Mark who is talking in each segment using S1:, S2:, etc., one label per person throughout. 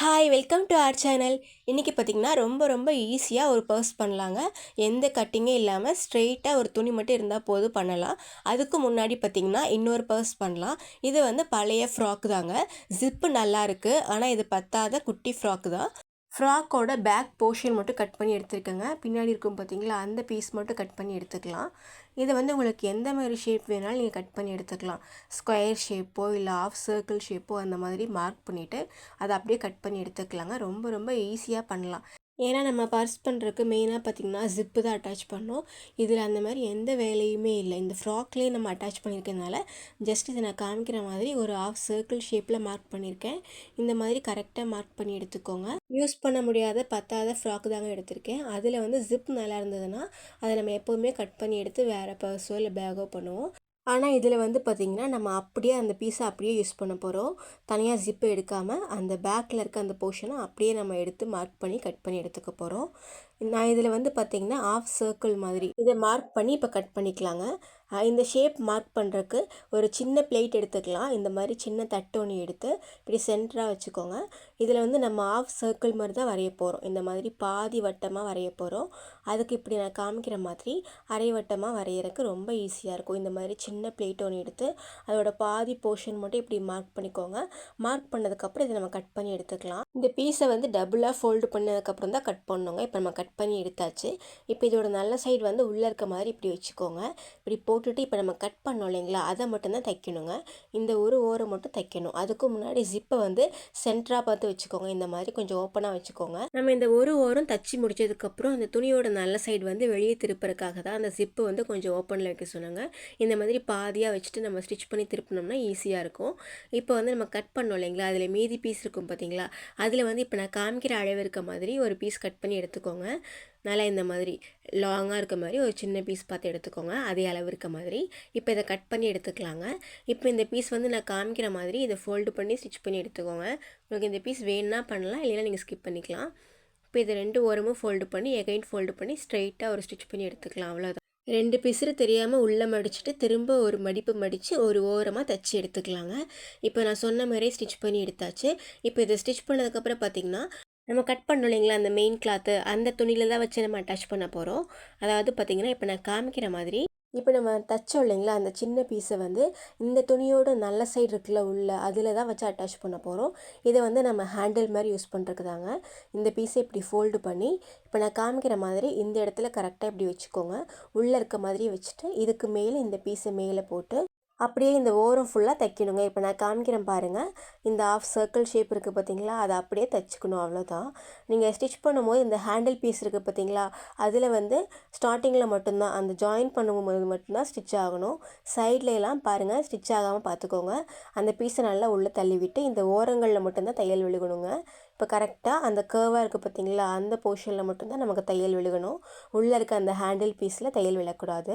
S1: Hi welcome to our channel இன்றைக்கி பார்த்திங்கன்னா ரொம்ப ரொம்ப ஈஸியாக ஒரு பர்ஸ் பண்ணலாங்க. எந்த கட்டிங்கே இல்லாமல் ஸ்ட்ரெயிட்டாக ஒரு துணி மட்டும் இருந்தால் போதும் பண்ணலாம். அதுக்கு முன்னாடி பார்த்திங்கன்னா இன்னொரு பர்ஸ் பண்ணலாம். இது வந்து பழைய ஃப்ராக் தாங்க. ஜிப்பு நல்லா இருக்குது ஆனால் இது பத்தாத குட்டி ஃப்ராக் தான். ஃப்ராக்கோட பேக் போர்ஷன் மட்டும் கட் பண்ணி எடுத்துருக்கேங்க. பின்னாடி இருக்கும் பார்த்தீங்களா அந்த பீஸ் மட்டும் கட் பண்ணி எடுத்துக்கலாம். இதை வந்து உங்களுக்கு எந்த மாதிரி ஷேப் வேணாலும் நீங்கள் கட் பண்ணி எடுத்துக்கலாம். ஸ்கொயர் ஷேப்போ இல்லை ஆஃப் சர்க்கிள் ஷேப்போ அந்த மாதிரி மார்க் பண்ணிவிட்டு அதை அப்படியே கட் பண்ணி எடுத்துக்கலாங்க. ரொம்ப ரொம்ப ஈஸியாக பண்ணலாம். ஏன்னா நம்ம பர்ஸ் பண்ணுறதுக்கு மெயினாக பார்த்திங்கன்னா ஜிப்பு தான் அட்டாச் பண்ணோம். இதில் அந்த மாதிரி எந்த வேலையுமே இல்லை. இந்த ஃப்ராக்லேயே நம்ம அட்டாச் பண்ணியிருக்கனால ஜஸ்ட் இதை நான் காமிக்கிற மாதிரி ஒரு ஆஃப் சர்க்கிள் ஷேப்பில் மார்க் பண்ணியிருக்கேன் இந்த மாதிரி கரெக்டாக மார்க் பண்ணி எடுத்துக்கோங்க. யூஸ் பண்ண முடியாத பத்தாத ஃப்ராக் தாங்க எடுத்திருக்கேன். அதில் வந்து ஜிப் நல்லா இருந்ததுன்னா அதை நம்ம எப்போவுமே கட் பண்ணி எடுத்து வேறு பர்ஸோ இல்லை பேக்கோ பண்ணுவோம். ஆனால் இதில் வந்து பார்த்திங்கன்னா நம்ம அப்படியே அந்த பீஸை அப்படியே யூஸ் பண்ண போகிறோம் தனியாக ஜிப்பு எடுக்காமல் அந்த பேக்கில் இருக்க அந்த போர்ஷனை அப்படியே நம்ம எடுத்து மார்க் பண்ணி கட் பண்ணி எடுத்துக்க போகிறோம் நான் இதில் வந்து பார்த்திங்கன்னா ஆஃப் சர்க்கிள் மாதிரி இதை மார்க் பண்ணி இப்போ கட் பண்ணிக்கலாங்க. இந்த ஷேப் மார்க் பண்ணுறக்கு ஒரு சின்ன பிளேட் எடுத்துக்கலாம். இந்த மாதிரி சின்ன தட்டு ஒன்று எடுத்து இப்படி சென்டராக வச்சுக்கோங்க. இதில் வந்து நம்ம ஆஃப் சர்க்கிள் மாதிரி தான் வரைய போகிறோம் இந்த மாதிரி பாதி வட்டமாக வரைய போகிறோம் அதுக்கு இப்படி நான் காமிக்கிற மாதிரி அரை வட்டமாக வரைகிறதுக்கு ரொம்ப ஈஸியாக இருக்கும். இந்த மாதிரி சின்ன பிளேட் ஒன்று எடுத்து அதோட பாதி போர்ஷன் மட்டும் இப்படி மார்க் பண்ணிக்கோங்க. மார்க் பண்ணதுக்கப்புறம் இதை நம்ம கட் பண்ணி எடுத்துக்கலாம். இந்த பீஸை வந்து டபுளாக ஃபோல்டு பண்ணதுக்கப்புறம் தான் கட் பண்ணுங்க இப்போ நம்ம கட் பண்ணி எடுத்தாச்சு. இப்போ இதோட நல்ல சைடு வந்து உள்ளே இருக்க மாதிரி இப்படி வச்சுக்கோங்க. இப்படி போ போட்டுட்டு இப்போ நம்ம கட் பண்ணோம் இல்லைங்களா அதை மட்டும்தான் தைக்கணுங்க. இந்த ஒரு ஓரம் மட்டும் தைக்கணும். அதுக்கு முன்னாடி ஜிப்பை வந்து சென்டராக பார்த்து வச்சுக்கோங்க. இந்த மாதிரி கொஞ்சம் ஓப்பனாக வச்சுக்கோங்க. நம்ம இந்த ஒரு ஓரம் தச்சு முடிச்சதுக்கப்புறம் அந்த துணியோட நல்ல சைடு வந்து வெளியே திருப்புறதுக்காக தான் அந்த ஜிப்பு வந்து கொஞ்சம் ஓப்பனில் வைக்க சொன்னாங்க. இந்த மாதிரி பாதியாக வச்சுட்டு நம்ம ஸ்டிச் பண்ணி திருப்பினோம்னா ஈஸியாக இருக்கும். இப்போ வந்து நம்ம கட் பண்ணோம் இல்லைங்களா அதில் மீதி பீஸ் இருக்கும் பார்த்தீங்களா அதில் வந்து இப்போ நான் காமிக்கிற அளவு இருக்க மாதிரி ஒரு பீஸ் கட் பண்ணி எடுத்துக்கோங்க. நல்லா இந்த மாதிரி லாங்காக இருக்க மாதிரி ஒரு சின்ன பீஸ் பார்த்து எடுத்துக்கோங்க. அதே அளவு இருக்க மாதிரி. இப்போ இதை கட் பண்ணி எடுத்துக்கலாங்க. இப்போ இந்த பீஸ் வந்து நான் காமிக்கிற மாதிரி இதை ஃபோல்டு பண்ணி ஸ்டிச் பண்ணி எடுத்துக்கோங்க. உங்களுக்கு இந்த பீஸ் வேணுன்னா பண்ணலாம் இல்லைன்னா நீங்கள் ஸ்கிப் பண்ணிக்கலாம். இப்போ இதை ரெண்டு ஓரமும் ஃபோல்டு பண்ணி எகைன் ஃபோல்டு பண்ணி ஸ்ட்ரைட்டாக ஒரு ஸ்டிச் பண்ணி எடுத்துக்கலாம். அவ்வளோதான் ரெண்டு பிசுறு தெரியாமல் உள்ளே மடிச்சுட்டு திரும்ப ஒரு மடிப்பு மடித்து ஒரு ஓரமாக தைச்சி எடுத்துக்கலாங்க. இப்போ நான் சொன்ன மாதிரியே ஸ்டிச் பண்ணி எடுத்தாச்சு. இப்போ இதை ஸ்டிச் பண்ணதுக்கப்புறம் பார்த்திங்கன்னா நம்ம கட் பண்ணோம் இல்லைங்களா? அந்த மெயின் கிளாத்து அந்த துணியில் தான் வச்சு நம்ம அட்டாச் பண்ண போகிறோம் அதாவது பார்த்திங்கன்னா இப்போ நான் காமிக்கிற மாதிரி இப்போ நம்ம தைச்சோம் இல்லைங்களா? அந்த சின்ன பீஸை வந்து இந்த துணியோட நல்ல சைடு இருக்குல்ல உள்ள அதில் தான் வச்சு அட்டாச் பண்ண போகிறோம் இதை வந்து நம்ம ஹேண்டில் மாதிரி யூஸ் பண்ணுறதுக்கு தாங்க. இந்த பீஸை இப்படி ஃபோல்டு பண்ணி இப்போ நான் காமிக்கிற மாதிரி இந்த இடத்துல கரெக்டாக இப்படி வச்சுக்கோங்க. உள்ளே இருக்க மாதிரி வச்சுட்டு இதுக்கு மேலே இந்த பீஸை மேலே போட்டு அப்படியே இந்த ஓரம் ஃபுல்லாக தைக்கணுங்க. இப்போ நான் காமிக்கிறேன் பாருங்கள் இந்த ஆஃப் சர்க்கிள் ஷேப் இருக்குது பார்த்தீங்களா அதை அப்படியே தைச்சிக்கணும் அவ்வளோதான் நீங்கள் ஸ்டிச் பண்ணும்போது இந்த ஹேண்டில் பீஸ் இருக்குது பார்த்தீங்களா அதில் வந்து ஸ்டார்டிங்கில் மட்டும்தான் அந்த ஜாயின் பண்ணும்போது மட்டும்தான் ஸ்டிச் ஆகணும். சைட்லலாம் பாருங்கள் ஸ்டிச் ஆகாமல் பார்த்துக்கோங்க அந்த பீஸை நல்லா உள்ளே தள்ளிவிட்டு இந்த ஓரங்களில் மட்டும்தான் தையல் விழுகணுங்க. இப்போ கரெக்டாக அந்த கேர்வாக இருக்குது பார்த்தீங்களா அந்த போர்ஷனில் மட்டும்தான் நமக்கு தையல் விழுகணும். உள்ளே இருக்க அந்த ஹேண்டில் பீஸில் தையல் விழக்கூடாது.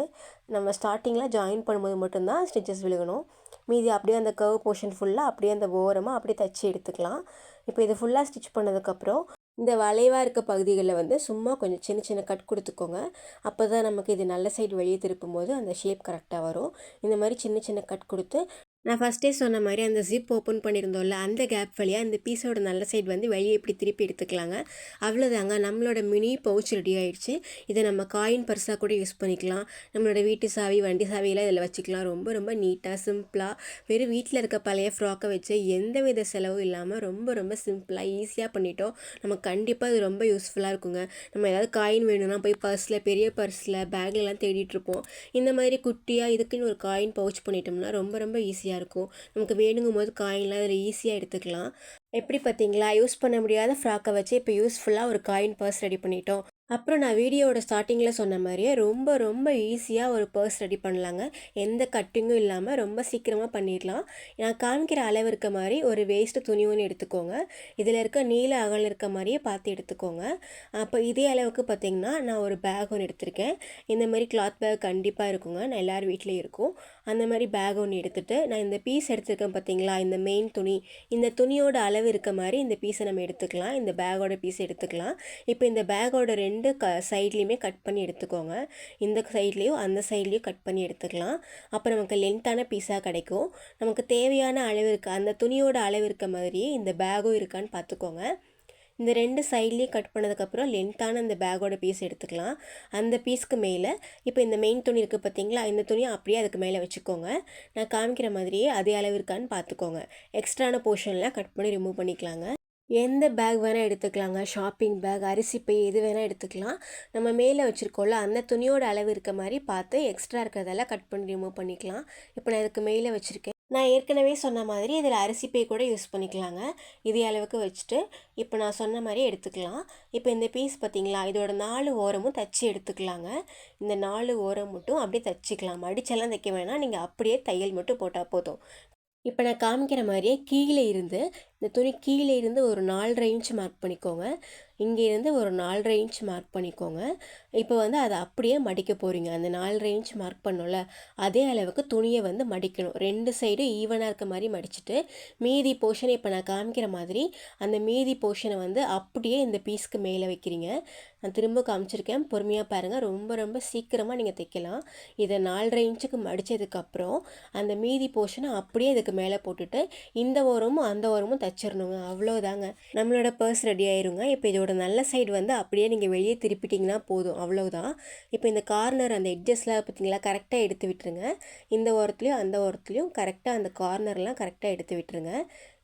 S1: நம்ம ஸ்டார்டிங்கில் ஜாயின் பண்ணும்போது மட்டும்தான் ஸ்டிச்சஸ் விழுகணும். மீதி அப்படியே அந்த கர்வ் போர்ஷன் ஃபுல்லாக அப்படியே அந்த ஓரமாக அப்படியே தைச்சி எடுத்துக்கலாம். இப்போ இது ஃபுல்லாக ஸ்டிச் பண்ணதுக்கப்புறம் இந்த வளைவாக இருக்க பகுதிகளில் வந்து சும்மா கொஞ்சம் சின்ன சின்ன கட் கொடுத்துக்கோங்க. அப்போ தான் நமக்கு இது நல்ல சைடு வெளியே திருப்பும் போது அந்த ஷேப் கரெக்டாக வரும். இந்த மாதிரி சின்ன சின்ன கட் கொடுத்து நான் ஃபஸ்ட்டே சொன்ன மாதிரி அந்த ஜிப் ஓப்பன் பண்ணியிருந்தோம்ல அந்த கேப் வழியாக இந்த பீஸோட நல்ல சைடு வந்து வெளியே இப்படி திருப்பி எடுத்துக்கலாங்க. அவ்வளோதாங்க நம்மளோட மினி பவுச் ரெடி ஆகிடுச்சு இதை நம்ம காயின் பர்ஸாக கூட யூஸ் பண்ணிக்கலாம். நம்மளோட வீட்டு சாவி வண்டி சாவியெல்லாம் இதில் வச்சுக்கலாம். ரொம்ப ரொம்ப நீட்டாக சிம்பிளாக வெறும் வீட்டில் இருக்க பழைய ஃப்ராக்கை வச்சு எந்த வித செலவும் இல்லாமல் ரொம்ப ரொம்ப சிம்பிளாக ஈஸியாக பண்ணிட்டோம். நமக்கு கண்டிப்பாக இது ரொம்ப யூஸ்ஃபுல்லாக இருக்குங்க. நம்ம ஏதாவது காயின் வேணும்னா போய் பர்ஸில் பெரிய பர்ஸில் பேக்லலாம் தேடிட்டுருப்போம் இந்த மாதிரி குட்டியாக இதுக்குன்னு ஒரு காயின் பவுச் பண்ணிட்டோம்னா ரொம்ப ரொம்ப ஈஸியாக ஈஸியாக இருக்கும். நமக்கு வேணுங்கும் போது காயின்லாம் அதில் ஈஸியாக எடுத்துக்கலாம். எப்படி பார்த்தீங்களா? யூஸ் பண்ண முடியாத ஃப்ராக்கை வச்சு இப்போ யூஸ்ஃபுல்லாக ஒரு காயின் பர்ஸ் ரெடி பண்ணிட்டோம். அப்புறம் நான் வீடியோவோட ஸ்டார்டிங்கில் சொன்ன மாதிரியே ரொம்ப ரொம்ப ஈஸியாக ஒரு பர்ஸ் ரெடி பண்ணலாங்க. எந்த கட்டிங்கும் இல்லாமல் ரொம்ப சீக்கிரமாக பண்ணிடலாம். நான் காமிக்கிற அளவு இருக்க மாதிரி ஒரு வேஸ்ட்டு துணி ஒன்று எடுத்துக்கோங்க. இதில் இருக்க நீல அகல் இருக்க மாதிரியே பார்த்து எடுத்துக்கோங்க. அப்போ இதே அளவுக்கு பார்த்திங்கன்னா நான் ஒரு பேக் ஒன்று எடுத்திருக்கேன். இந்த மாதிரி கிளாத் பேக் கண்டிப்பாக இருக்குங்க. நான் எல்லோரும் வீட்லேயும் இருக்கும். அந்த மாதிரி பேக் ஒன்று எடுத்துகிட்டு நான் இந்த பீஸ் எடுத்திருக்கேன் பார்த்தீங்களா இந்த மெயின் துணி. இந்த துணியோட அளவு இருக்க மாதிரி இந்த பீஸை நம்ம எடுத்துக்கலாம். இந்த பேக்கோட பீஸ் எடுத்துக்கலாம். இப்போ இந்த பேக்கோட ரெண்டு ரெண்டு க சைட்லேயுமே கட் பண்ணி எடுத்துக்கோங்க. இந்த சைட்லேயும் அந்த சைட்லேயும் கட் பண்ணி எடுத்துக்கலாம். அப்போ நமக்கு லென்த்தான பீஸாக கிடைக்கும். நமக்கு தேவையான அளவு இருக்குது அந்த துணியோட அளவு இருக்க மாதிரியே இந்த பேகும் இருக்கான்னு பார்த்துக்கோங்க இந்த ரெண்டு சைட்லேயும் கட் பண்ணதுக்கப்புறம் லென்த்தான அந்த பேக்கோட பீஸ் எடுத்துக்கலாம். அந்த பீஸ்க்கு மேலே இப்போ இந்த மெயின் துணி இருக்குது பார்த்தீங்களா இந்த துணியை அப்படியே அதுக்கு மேலே வச்சுக்கோங்க. நான் காமிக்கிற மாதிரியே அதே அளவு இருக்கான்னு பார்த்துக்கோங்க எக்ஸ்ட்ரான போர்ஷன்லாம் கட் பண்ணி ரிமூவ் பண்ணிக்கலாங்க. எந்த பேக் வேணால் எடுத்துக்கலாங்க. ஷாப்பிங் பேக் அரிசி பை எது வேணால் எடுத்துக்கலாம். நம்ம மேலே வச்சுருக்கோம்ல அந்த துணியோட அளவு இருக்க மாதிரி பார்த்து எக்ஸ்ட்ரா இருக்கிறதெல்லாம் கட் பண்ணி ரிமூவ் பண்ணிக்கலாம். இப்போ நான் இதுக்கு மேலே வச்சுருக்கேன். நான் ஏற்கனவே சொன்ன மாதிரி இதில் அரிசி பை கூட யூஸ் பண்ணிக்கலாங்க. இதே அளவுக்கு வச்சுட்டு இப்போ நான் சொன்ன மாதிரி எடுத்துக்கலாம். இப்போ இந்த பீஸ் பார்த்திங்களா இதோட நாலு ஓரமும் தச்சு எடுத்துக்கலாங்க. இந்த நாலு ஓரம் மட்டும் அப்படியே தச்சுக்கலாம். மடிச்செல்லாம் தைக்க வேணாம். நீங்கள் அப்படியே தையல் மட்டும் போட்டால் போதும். இப்போ நான் காமிக்கிற மாதிரியே கீழே இருந்து இந்த துணி கீழே இருந்து ஒரு நாலரை இன்ச் மார்க் பண்ணிக்கோங்க. இங்கேருந்து ஒரு நாலரை இன்ச் மார்க் பண்ணிக்கோங்க. இப்போ வந்து அதை அப்படியே மடிக்க போகிறீங்க அந்த நாலரை இன்ச் மார்க் பண்ணோம்ல அதே அளவுக்கு துணியை வந்து மடிக்கணும். ரெண்டு சைடும் ஈவனாக இருக்க மாதிரி மடிச்சுட்டு மீதி போர்ஷனை இப்போ நான் காமிக்கிற மாதிரி அந்த மீதி போர்ஷனை வந்து அப்படியே இந்த பீஸ்க்கு மேலே வைக்கிறீங்க. நான் திரும்ப காமிச்சிருக்கேன். பொறுமையாக பாருங்கள் ரொம்ப ரொம்ப சீக்கிரமாக நீங்கள் தைக்கலாம். இதை நாலரை இன்ச்சுக்கு மடித்ததுக்கப்புறம் அந்த மீதி போர்ஷனை அப்படியே இதுக்கு மேலே போட்டுட்டு இந்த ஓரமும் அந்த ஓரமும் தச்சிடணுங்க. அவ்வளோதாங்க நம்மளோட பர்ஸ் ரெடி ஆயிருங்க. இப்போ இதோட நல்ல சைடு வந்து அப்படியே நீங்கள் வெளியே திருப்பிட்டிங்கன்னா போதும். அவ்வளோதான் இப்போ இந்த கார்னர் அந்த எட்ஜஸ்லாம் பார்த்தீங்களா? கரெக்டாக எடுத்து விட்டுருங்க. இந்த ஓரத்துலேயும் அந்த ஓரத்துலேயும் கரெக்டாக அந்த கார்னர்லாம் கரெக்டாக எடுத்து விட்டுருங்க.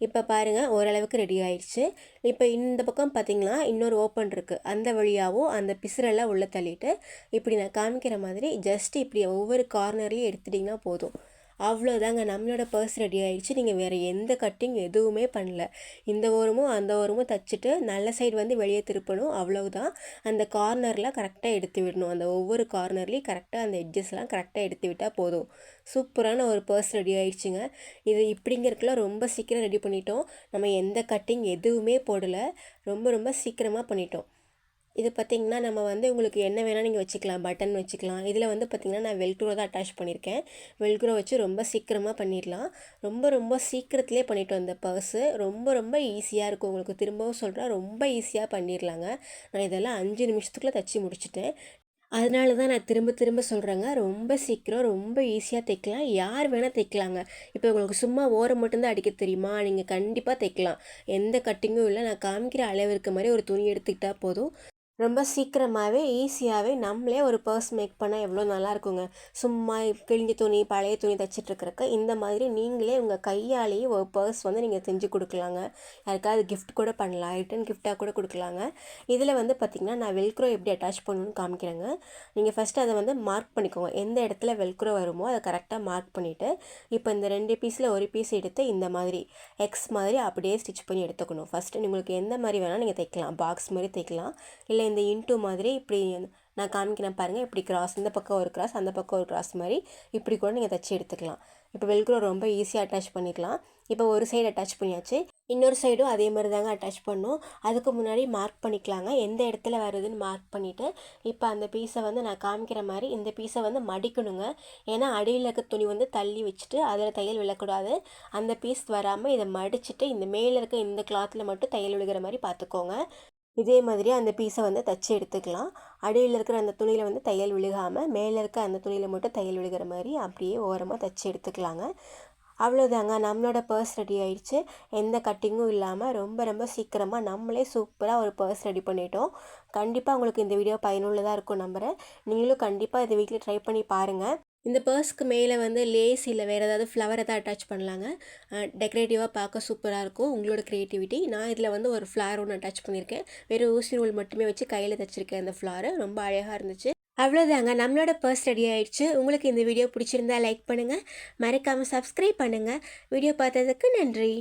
S1: இப்போ பாருங்கள் ஓரளவுக்கு ரெடி ஆயிடுச்சு. இப்போ இந்த பக்கம் பார்த்திங்கன்னா இன்னொரு ஓப்பன் இருக்குது அந்த வழியாகவும் அந்த பிசுரெல்லாம் உள்ளே தள்ளிட்டு இப்படி நான் காமிக்கிற மாதிரி ஜஸ்ட் இப்படி ஒவ்வொரு கார்னர்லேயும் எடுத்துட்டிங்கன்னா போதும். அவ்வளோதாங்க. நம்மளோட பர்ஸ் ரெடி ஆகிடுச்சு நீங்கள் வேறு எந்த கட்டிங் எதுவுமே பண்ணல. இந்த ஓரமும் அந்த ஓரமும் தைச்சிட்டு நல்ல சைடு வந்து வெளியே திருப்பணும். அவ்வளவுதான். அந்த கார்னரில் கரெக்டாக எடுத்து விடணும். அந்த ஒவ்வொரு கார்னர்லேயும் கரெக்டாக அந்த எட்ஜஸ்லாம் கரெக்டாக எடுத்து விட்டால் போதும். சூப்பரான ஒரு பர்ஸ் ரெடி ஆகிடுச்சிங்க இது இப்படிங்கிறதுக்குலாம் ரொம்ப சீக்கிரம் ரெடி பண்ணிட்டோம். நம்ம எந்த கட்டிங் எதுவுமே போடலை. ரொம்ப ரொம்ப சீக்கிரமாக பண்ணிட்டோம். இது பார்த்திங்கன்னா நம்ம வந்து உங்களுக்கு என்ன வேணால் நீங்கள் வச்சுக்கலாம். பட்டன் வச்சுக்கலாம். இதில் வந்து பார்த்திங்கன்னா நான் வெல்க்ரோ தான் அட்டாச் பண்ணியிருக்கேன் வெல்க்ரோ வச்சு ரொம்ப சீக்கிரமாக பண்ணிடலாம். ரொம்ப ரொம்ப சீக்கிரத்துலேயே பண்ணிட்டு வந்த பர்ஸு ரொம்ப ரொம்ப ஈஸியாக இருக்கும். உங்களுக்கு திரும்பவும் சொல்கிறேன் ரொம்ப ஈஸியாக பண்ணிடலாங்க. நான் இதெல்லாம் அஞ்சு நிமிஷத்துக்குள்ளே தச்சு முடிச்சுட்டேன். அதனால தான் நான் திரும்ப திரும்ப சொல்கிறேங்க ரொம்ப சீக்கிரம் ரொம்ப ஈஸியாக தைக்கலாம். யார் வேணால் தைக்கலாங்க. இப்போ உங்களுக்கு சும்மா ஓரம் மட்டும்தான் அடிக்க தெரியுமா? நீங்கள் கண்டிப்பாக தைக்கலாம். எந்த கட்டிங்கும் இல்லை. நான் காமிக்கிற அளவு இருக்க மாதிரி ஒரு துணி எடுத்துக்கிட்டால் போதும். ரொம்ப சீக்கிரமாகவே ஈஸியாகவே நம்மளே ஒரு பர்ஸ் மேக் பண்ணால் எவ்வளோ நல்லா இருக்குங்க சும்மா கிழிஞ்ச துணி பழைய துணி தைச்சிட்ருக்கிறக்க இந்த மாதிரி நீங்களே உங்கள் கையாலேயே ஒரு பர்ஸ் வந்து நீங்கள் செஞ்சு கொடுக்கலாங்க. யாருக்காவது கிஃப்ட் கூட பண்ணலாம் ரிட்டன் கிஃப்டாக கூட கொடுக்கலாங்க. இதில் வந்து பார்த்திங்கன்னா நான் வெல்க்ரோ எப்படி அட்டாச் பண்ணணும்னு காமிக்கிறேங்க. நீங்கள் ஃபஸ்ட்டு அதை வந்து மார்க் பண்ணிக்கோங்க. எந்த இடத்துல வெல்க்ரோ வருமோ அதை கரெக்டாக மார்க் பண்ணிவிட்டு இப்போ இந்த ரெண்டு பீஸில் ஒரு பீஸ் எடுத்து இந்த மாதிரி எக்ஸ் மாதிரி அப்படியே ஸ்டிச் பண்ணி எடுத்துக்கணும். ஃபஸ்ட்டு உங்களுக்கு எந்த மாதிரி வேணால் நீங்கள் தைக்கலாம். பாக்ஸ் மாதிரி தைக்கலாம். இல்லை இந்த இன்ட்டு மாதிரி இப்படி நான் காமிக்கிறேன் பாருங்கள் இப்படி கிராஸ் இந்த பக்கம் ஒரு கிராஸ் அந்த பக்கம் ஒரு கிராஸ் மாதிரி இப்படி கூட நீங்கள் தச்சு எடுத்துக்கலாம். இப்போ வெல்க்ரோ ரொம்ப ஈஸியாக அட்டாச் பண்ணிக்கலாம். இப்போ ஒரு சைடு அட்டாச் பண்ணியாச்சு. இன்னொரு சைடும் அதே மாதிரி தாங்க அட்டாச் பண்ணும். அதுக்கு முன்னாடி மார்க் பண்ணிக்கலாங்க. எந்த இடத்துல வருதுன்னு மார்க் பண்ணிவிட்டு இப்போ அந்த பீஸை வந்து நான் காமிக்கிற மாதிரி இந்த பீஸை வந்து மடிக்கணுங்க. ஏன்னா அடியில் இருக்க துணி வந்து தள்ளி வச்சுட்டு அதில் தையல் விழக்கூடாது. அந்த பீஸ் வராமல் இதை மடிச்சுட்டு இந்த மேலே இருக்க இந்த கிளாத்தில் மட்டும் தையல் விழுகிற மாதிரி பார்த்துக்கோங்க. இதே மாதிரி அந்த பீஸை வந்து தச்சு எடுத்துக்கலாம். அடியில் இருக்கிற அந்த துணியில் வந்து தையல் விழுகாமல் மேலே இருக்க அந்த துணியில் மட்டும் தையல் விழுகிற மாதிரி அப்படியே ஓரமாக தச்சு எடுத்துக்கலாங்க. அவ்வளோதாங்க நம்மளோட பர்ஸ் ரெடி ஆயிடுச்சு. எந்த கட்டிங்கும் இல்லாமல் ரொம்ப ரொம்ப சீக்கிரமாக நம்மளே சூப்பராக ஒரு பர்ஸ் ரெடி பண்ணிட்டோம். கண்டிப்பாக உங்களுக்கு இந்த வீடியோ பயனுள்ளதாக இருக்கும் நம்புகிறேன் நீங்களும் கண்டிப்பாக இதை வீட்டில் ட்ரை பண்ணி பாருங்கள் இந்த பர்ஸ்க்கு மேலே வந்து லேஸ் இல்லை வேறு ஏதாவது ஃப்ளவர் எதாவது அட்டாச் பண்ணலாங்க. டெக்கரேட்டிவாக பார்க்க சூப்பராக இருக்கும். உங்களோட க்ரியேட்டிவிட்டி நான் இதில் வந்து ஒரு ஃப்ளார் ஒன்று அட்டாச் பண்ணியிருக்கேன் வெறும் ஊசி நூல் மட்டுமே வச்சு கையில் தைச்சிருக்கேன் அந்த ஃப்ளாரு ரொம்ப அழகாக இருந்துச்சு. அவ்வளோதாங்க நம்மளோட பர்ஸ் ரெடி ஆயிடுச்சு. உங்களுக்கு இந்த வீடியோ பிடிச்சிருந்தா லைக் பண்ணுங்கள் மறக்காமல் சப்ஸ்கிரைப் பண்ணுங்கள் வீடியோ பார்த்ததுக்கு நன்றி.